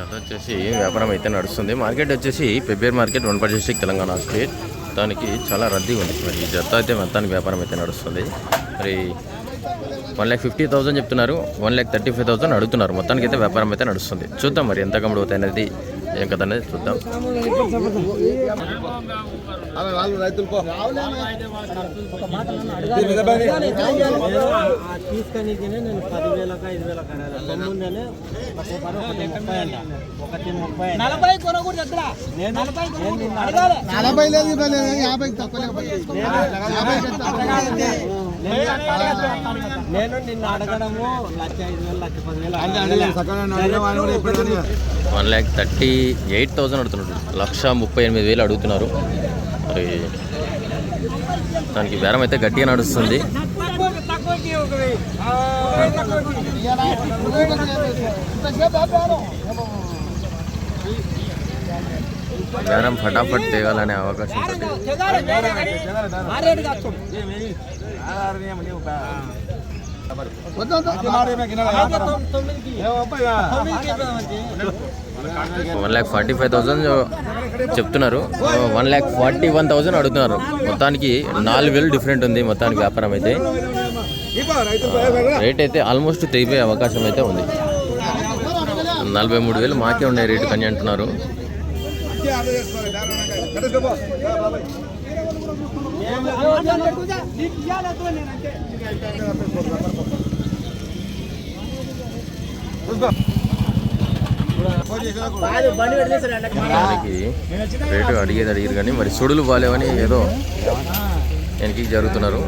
జత వచ్చేసి వ్యాపారం అయితే నడుస్తుంది. మార్కెట్ వచ్చేసి Pebbair market Wanaparthy district Telangana state దానికి చాలా రద్దీగా ఉంది. మరి ఈ జత అయితే మొత్తానికి వ్యాపారం అయితే నడుస్తుంది. మరి వన్ ల్యాక్ ఫిఫ్టీ థౌసండ్ చెప్తున్నారు. One lakh thirty five thousand అడుగుతున్నారు. మొత్తానికి అయితే వ్యాపారం అయితే నడుస్తుంది. చూద్దాం మరి ఎంత కమ్ముడు అవుతాయి అనేది ఏం కథ అనేది చూద్దాం అవి వాళ్ళు రైతులు పో తీసుకొని నేను పదివేలకు ఐదు వేలకు తొమ్మిదినే ఒకటి ముప్పై అంట ఒకటి ముప్పై నలభై కొనకూడదు అక్కడ నలభై లేదు యాభై తక్కువ నేను నిన్న అడగడము లక్ష ఐదు వేలు లక్ష పదివేలు one lakh thirty eight thousand అడుగుతున్నారు లక్ష ముప్పై ఎనిమిది వేలు అడుగుతున్నారు మరి దానికి బేరం అయితే గట్టిగా నడుస్తుంది బేరం ఫటాఫట్ తేగాలనే అవకాశం ఉంటుంది. One lakh forty five thousand చెప్తున్నారు. One lakh forty one thousand అడుగుతున్నారు. మొత్తానికి నాలుగు వేలు డిఫరెంట్ ఉంది మొత్తానికి వ్యాపారం అయితే. రేట్ అయితే ఆల్మోస్ట్ తెగిపోయే అవకాశం అయితే ఉంది. నలభై మూడు వేలు మాకే ఉన్నాయి రేటు కని అంటున్నారు. నీకు నేనంటే. దానికి రేటు అడిగేది అడిగారు కానీ మరి సుడులు బాగాలేవని ఏదో వెనక్కి జరుగుతున్నారు